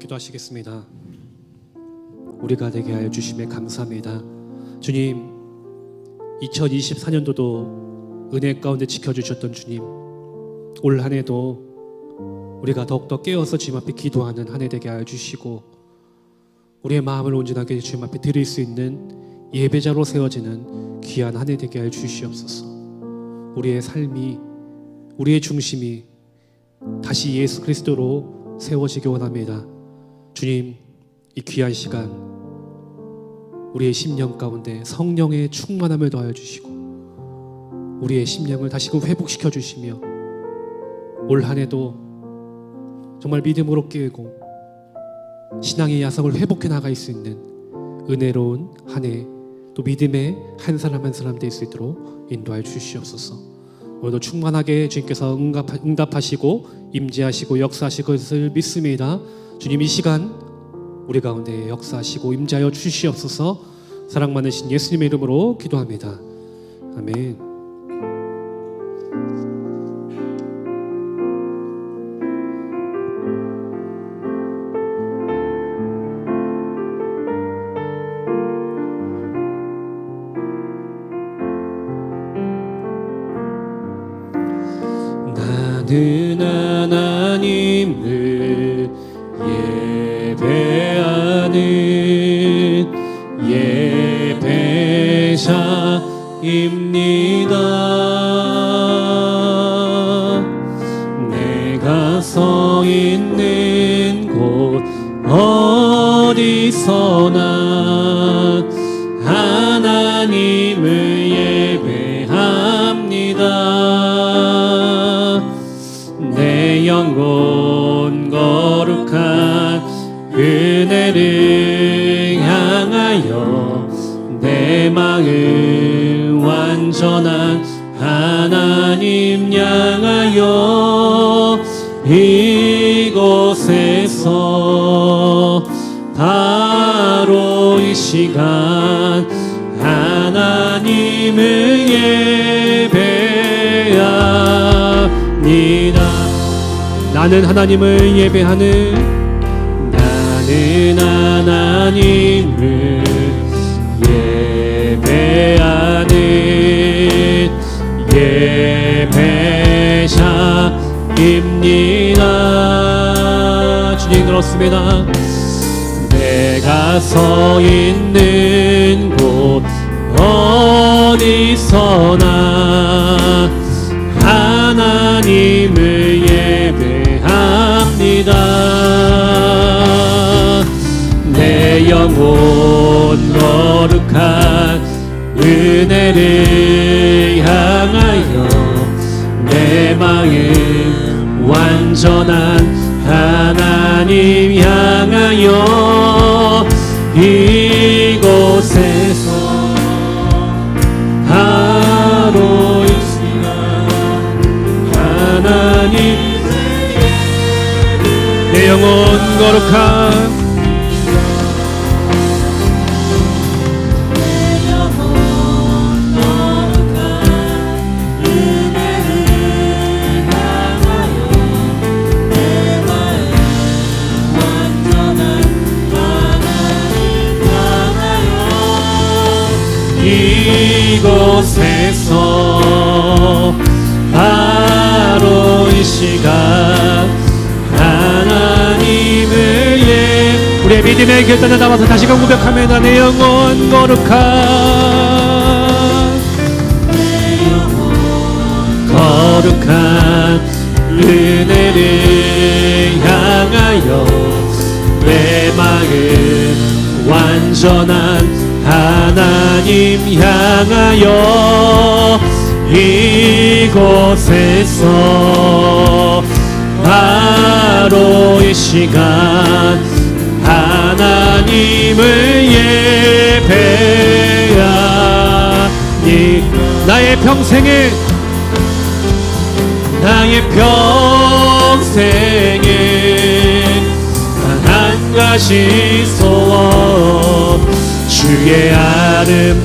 기도하시겠습니다. 우리가 되게 하여 주심에 감사합니다. 주님, 2024년도도 은혜 가운데 지켜주셨던 주님, 올 한 해도 우리가 더욱더 깨어서 주님 앞에 기도하는 한 해 되게 하여 주시고, 우리의 마음을 온전하게 주님 앞에 드릴 수 있는 예배자로 세워지는 귀한 한 해 되게 하여 주시옵소서. 우리의 삶이, 우리의 중심이 다시 예수 그리스도로 세워지기 원합니다. 주님, 이 귀한 시간 우리의 심령 가운데 성령의 충만함을 더하여 주시고 우리의 심령을 다시금 회복시켜 주시며 올 한해도 정말 믿음으로 깨고 신앙의 야성을 회복해 나갈 수 있는 은혜로운 한해 또 믿음의 한 사람 한 사람 될 수 있도록 인도하여 주시옵소서. 오늘도 충만하게 주님께서 응답하, 응답하시고 임재하시고 역사하실 것을 믿습니다. 주님 이 시간 우리 가운데 역사하시고 임재하여 주시옵소서. 사랑 많으신 예수님의 이름으로 기도합니다. 아멘. 나는 하나님을 예배하는 예배자입니다. 내가 서 있는 곳 어디서나 내 마음 완전한 하나님 향하여 이곳에서 바로 이 시간 하나님을 예배합니다. 나는 하나님을 예배하는 나는 하나님을 예배하는 예배자입니다. 주님 그렇습니다. 내가 서 있는 곳 어디서나 하나님을 예배합니다. 내 영혼 거룩한 은혜를 향하여 내 마음 완전한 하나님 향하여 이곳에서 하루 이 시간 하나님 내 영혼 거룩한 예 우리의 믿음의 결단을 담아서 다시금 고백하며 내 영혼 거룩한 거룩한 은혜를 향하여 내 마음 완전한 하나님 향하여 이곳에서 바로 이 시간 하나님을 예배하니 나의 평생에 나의 평생에 한 가지 소원 주의 아름다우신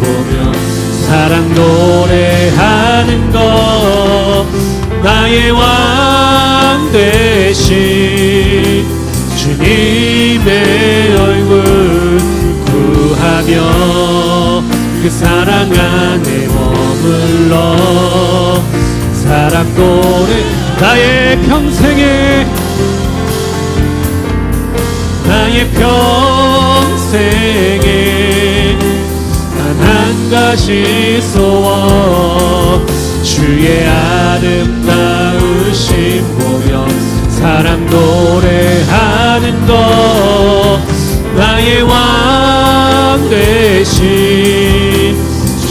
보며 사랑 노래하는 것 나의 왕 대신 주님의 얼굴 구하며 그 사랑 안에 머물러 사랑도는 나의 평생에 나의 평생에 단 한 가지 소원 주의 아름다우신 보며 사랑 노래하는 것 나의 왕 되신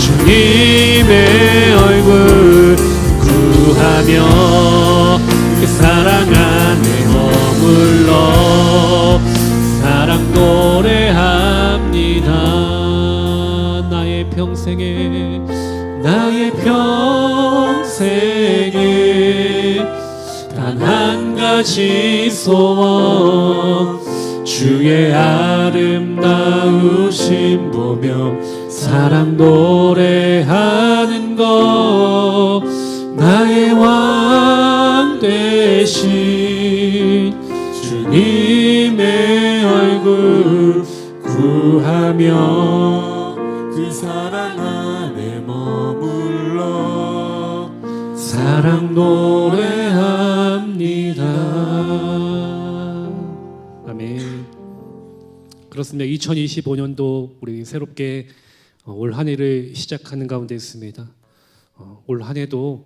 주님의 얼굴 구하며 그 사랑 안에 머물러 사랑 노래합니다. 나의 평생에 나의 평생 소원 주의 아름다우심 보며 사랑 노래하는 것 나의 왕 되신 주님의 얼굴 구하며 그 사랑 안에 머물러 사랑 노래 그렇습니다. 2025년도 우리 새롭게 어, 올한 해를 시작하는 가운데 있습니다. 어, 올한 해도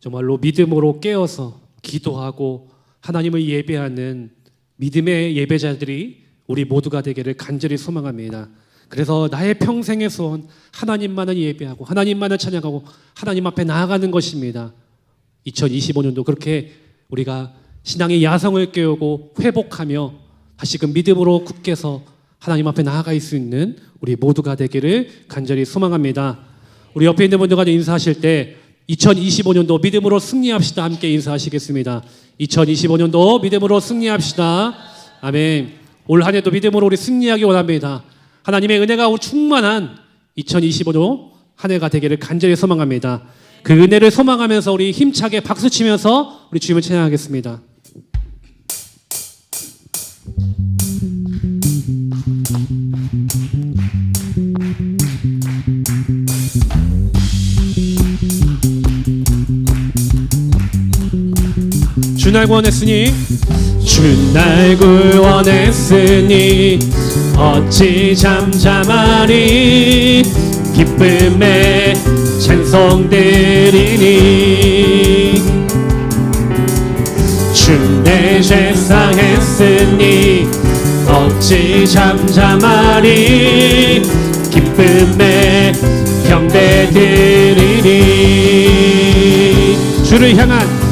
정말로 믿음으로 깨어서 기도하고 하나님을 예배하는 믿음의 예배자들이 우리 모두가 되기를 간절히 소망합니다. 그래서 나의 평생의 소원 하나님만을 예배하고 하나님만을 찬양하고 하나님 앞에 나아가는 것입니다. 2025년도 그렇게 우리가 신앙의 야성을 깨우고 회복하며 다시금 믿음으로 굳게 서 하나님 앞에 나아갈 수 있는 우리 모두가 되기를 간절히 소망합니다. 우리 옆에 있는 분들과 인사하실 때 2025년도 믿음으로 승리합시다. 함께 인사하시겠습니다. 2025년도 믿음으로 승리합시다. 아멘. 올 한 해도 믿음으로 우리 승리하기 원합니다. 하나님의 은혜가 충만한 2025년 한 해가 되기를 간절히 소망합니다. 그 은혜를 소망하면서 우리 힘차게 박수 치면서 우리 주님을 찬양하겠습니다. 주날 구원했으니? 주날 구원했으니 어찌 잠잠하리 기쁨에 찬송 드리니? 주내 죄상했으니 어찌 잠잠하리 기쁨에 경배 드리니? 주를 향한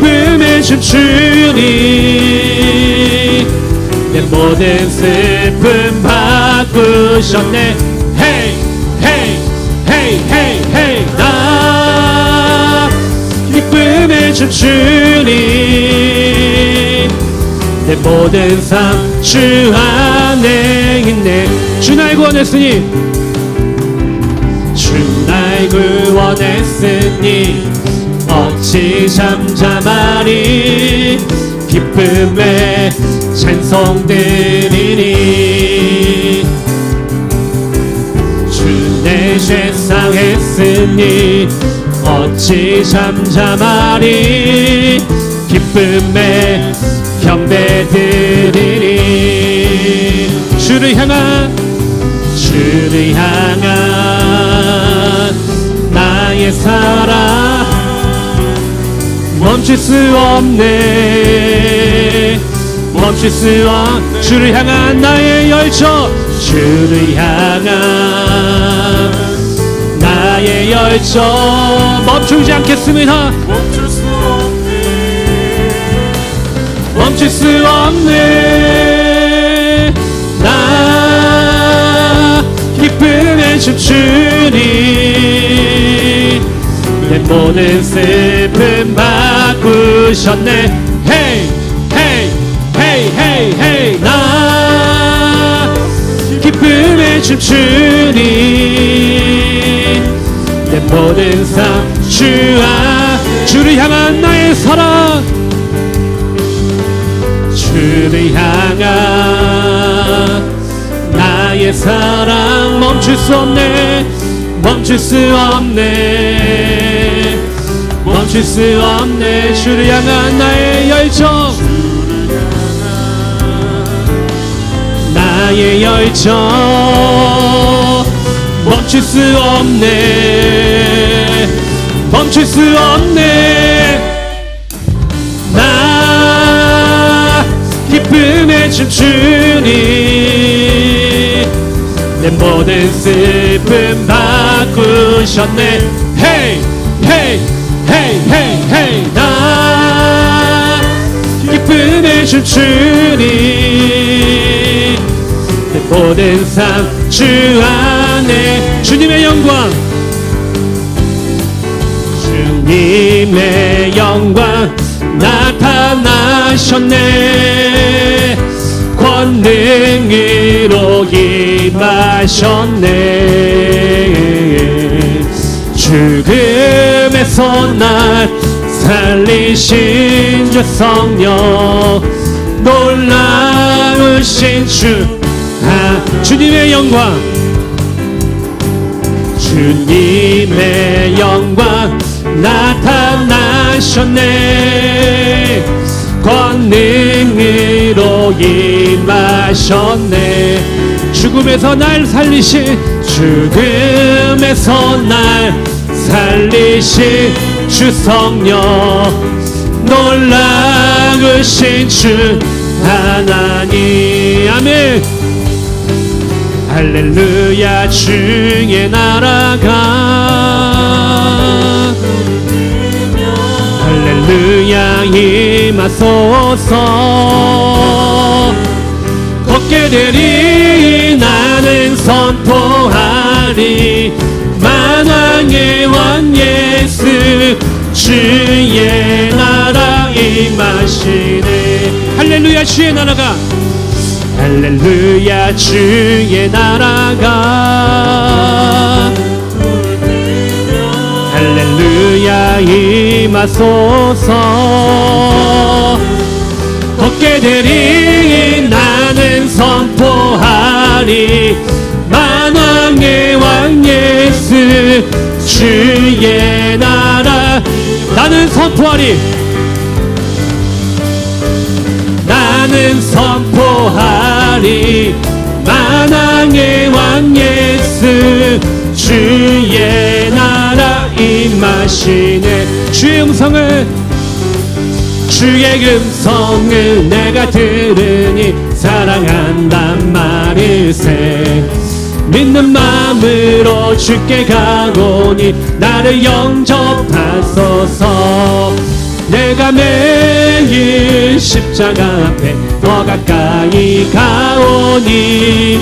기쁨에 춤추니 내 모든 슬픔 바꾸셨네. 헤이 헤이 헤이 헤이 헤이 나 기쁨에 춤추니 내 모든 삶 주 안에 있네. 주날 구원했으니 주날 구원했으니 어찌 잠잠하리 기쁨에 찬송 드리니. 주내 죄상했으니 어찌 잠잠하리 기쁨에 경배 드리니. 주를 향한 주를 향한 나의 사랑 멈출 수 없네. 멈출 수없 주를 향한 나의 열정 주를 향한 나의 열정. 멈추지 않겠습니다. 멈출 수 없네. 멈출 수 없네. 나 춤추니 내 모든 슬픔 바꾸셨네. 헤이 헤이 헤이 헤이 헤이. 나 기쁨에 춤추니 내 모든 삶. 주아 주를 향한 나의 사랑. 주를 향한 나의 사랑. 멈출 수 없네. 멈출 수 없네 멈출 수 없네. 주를 향한 나의 열정. 나의 열정. 멈출 수 없네. 멈출 수 없네. 나 기쁨에 춤추니 내 모든 슬픔 바꾸셨네. 헤이 헤이 헤이 헤이 나 기쁨에 춤추니 내 모든 삶 주 안에 주님의 영광 주님의 영광 나타나셨네. 권능으로 임하셨네 죽음에서 날 살리신 주 성령. 놀라우신 주. 아, 주님의 영광. 주님의 영광 나타나셨네. 권능으로 임하셨네. 죽음에서 날 살리신 죽음에서 날 살리신 주 성령. 놀라우신 주 하나님. 아멘. 할렐루야 주의 나라가. 할렐루야 임하소서. 걷게 되리 나는 선포하리 만왕의 왕 예수 주의 나라 임하시네. 할렐루야 주의 나라가. 할렐루야 주의 나라가. 할렐루야 임하소서. 걷게 되리 나는 선포하리. 만 왕의 왕 예수 주의 나라. 나는 선포하리. 나는 선포하리. 만왕의 왕 예수 주의 나라. 임하시네 주의 음성을 주의 음성을 내가 들으니 사랑한단 말일세 믿는 마음으로 주께 가오니 나를 영접하소서. 내가 매일 십자가 앞에 더 가까이 가오니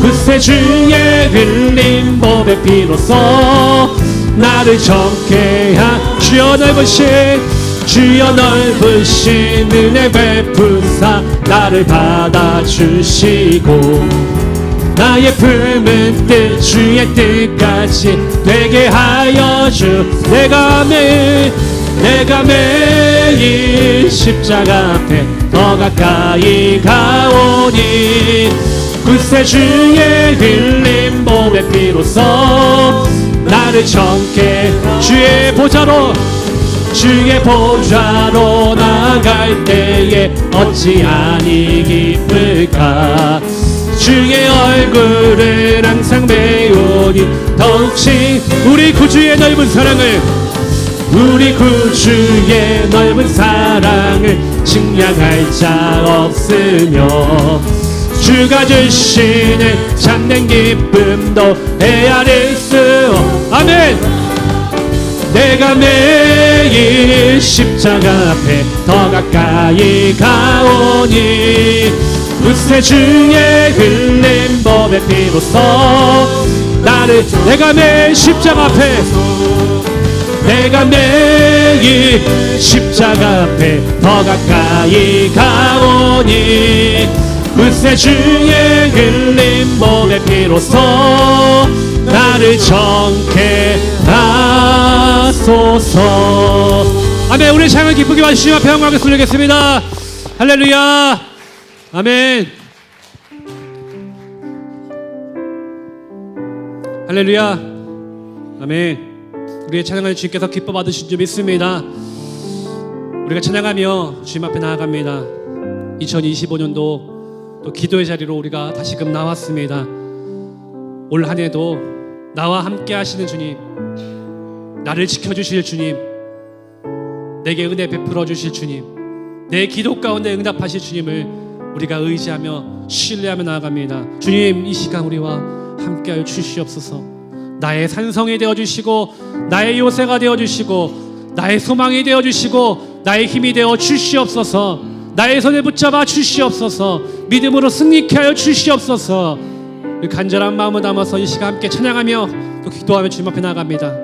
그새 주의 흘린 법의 피로써 나를 정케하 주여 넓으신 주여 넓으신 은혜 베푸사 나를 받아주시고 나의 품은 뜻 주의 뜻까지 되게 하여 주. 내가 매일 내가 매일 십자가 앞에 더 가까이 가오니 그새 주의 흘린 몸의 피로써 나를 정케 주의 보좌로 주의 보좌로 나갈 때에 어찌 아니 기쁠까 주의 얼굴을 항상 배우니 더욱씩 우리 구주의 넓은 사랑을 우리 구주의 넓은 사랑을 측량할 자 없으며 주가 주시는 참된 기쁨도 헤아릴 수 없- 아멘! 내가 매일 십자가 앞에 더 가까이 가오니 그새 주의 흘린 법의 피로써 나를 내가 매일 십자가 앞에 내가 매일 십자가 앞에 더 가까이 가오니 그새 주의 흘린 몸의 피로써 나를 정케 하소서. 아멘. 우리 창을 기쁘게 와주시면 앞에 영광을 돌리겠습니다. 할렐루야 아멘 할렐루야 아멘 우리의 찬양을 주님께서 기뻐 받으신 줄 믿습니다. 우리가 찬양하며 주님 앞에 나아갑니다. 2025년도 또 기도의 자리로 우리가 다시금 나왔습니다. 올 한 해도 나와 함께 하시는 주님, 나를 지켜주실 주님, 내게 은혜 베풀어 주실 주님, 내 기도 가운데 응답하실 주님을 우리가 의지하며 신뢰하며 나아갑니다. 주님 이 시간 우리와 함께하여 주시옵소서. 나의 산성이 되어 주시고 나의 요새가 되어 주시고 나의 소망이 되어 주시고 나의 힘이 되어 주시옵소서. 나의 손에 붙잡아 주시옵소서. 믿음으로 승리케 하여 주시옵소서. 간절한 마음을 담아서 이 시간 함께 찬양하며 또 기도하며 주님 앞에 나갑니다.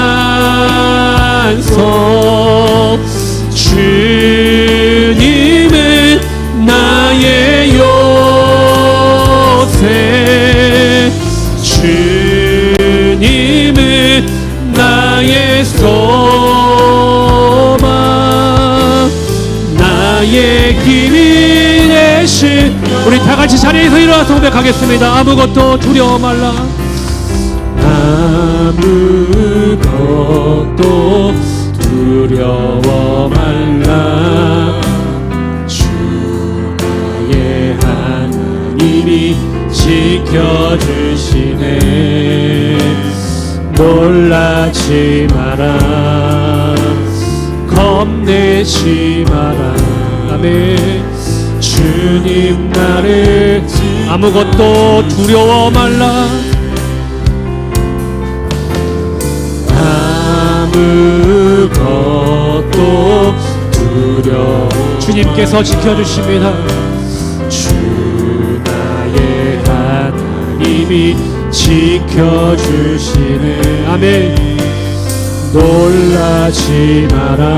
고백하겠습니다. 아무것도 두려워 말라. 아무것도 두려워 말라. 주 나의 하나님이 지켜주시네. 놀라지 마라. 겁내지 마라. 아멘 주님 나를 아무것도 두려워 말라. 아무것도 두려워 주님께서 지켜주십니다. 주 나의 하나님이 지켜주시네 아멘 놀라지 마라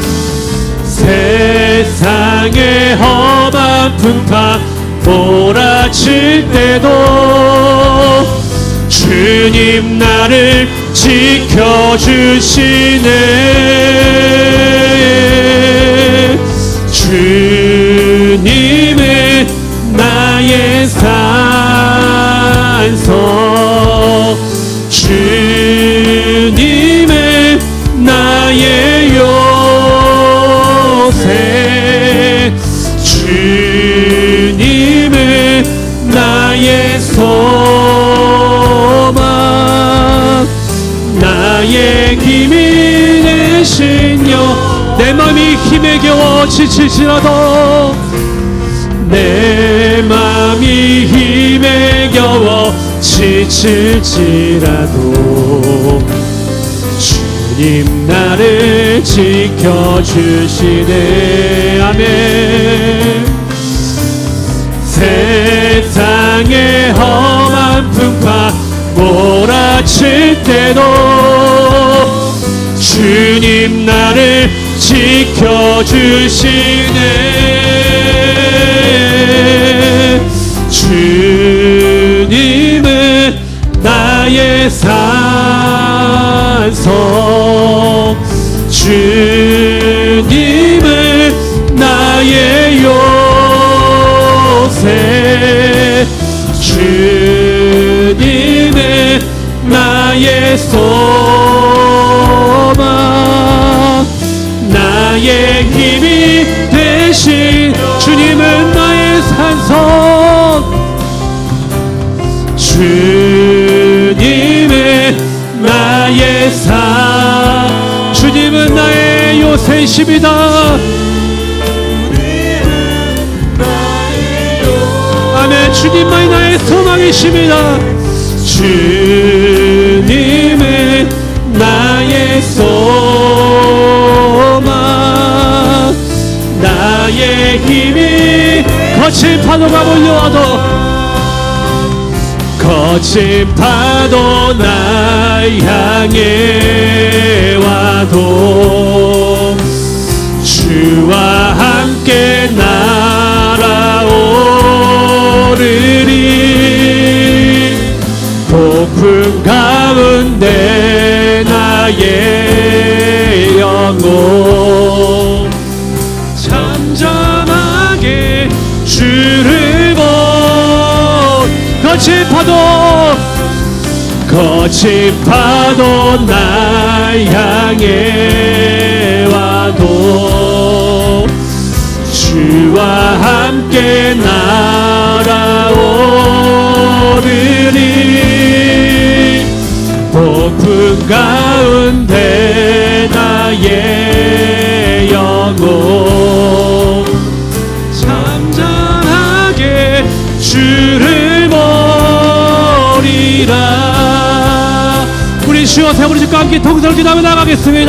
세상 세상의 험한 풍파 몰아칠 때도 주님 나를 지켜주시네. 주님은 나의 산성 주님은 나의 요새 지칠지라도 내 맘이 힘에 겨워 지칠지라도 주님 나를 지켜주시네. 아멘. 세상의 험한 풍파 몰아칠 때도 지켜주시네 요새십니다. 아멘. 주님만이 나의 소망이십니다. 주님은 나의 소망. 나의 힘이 거친 파도가 몰려와도 거친 파도 날 향해 와도 주와 함께 날아오르리. 폭풍 가운데 나의 영혼 잠잠하게 주를 본 거친 파도 거친 파도 날 향해 와도 주와 함께 날아오르리 폭풍 가운데 나의 영혼 잠잠하게 주를 보리라. 우리 주여 세 우리 주과 함께 통성을 기도하며 나가겠습니다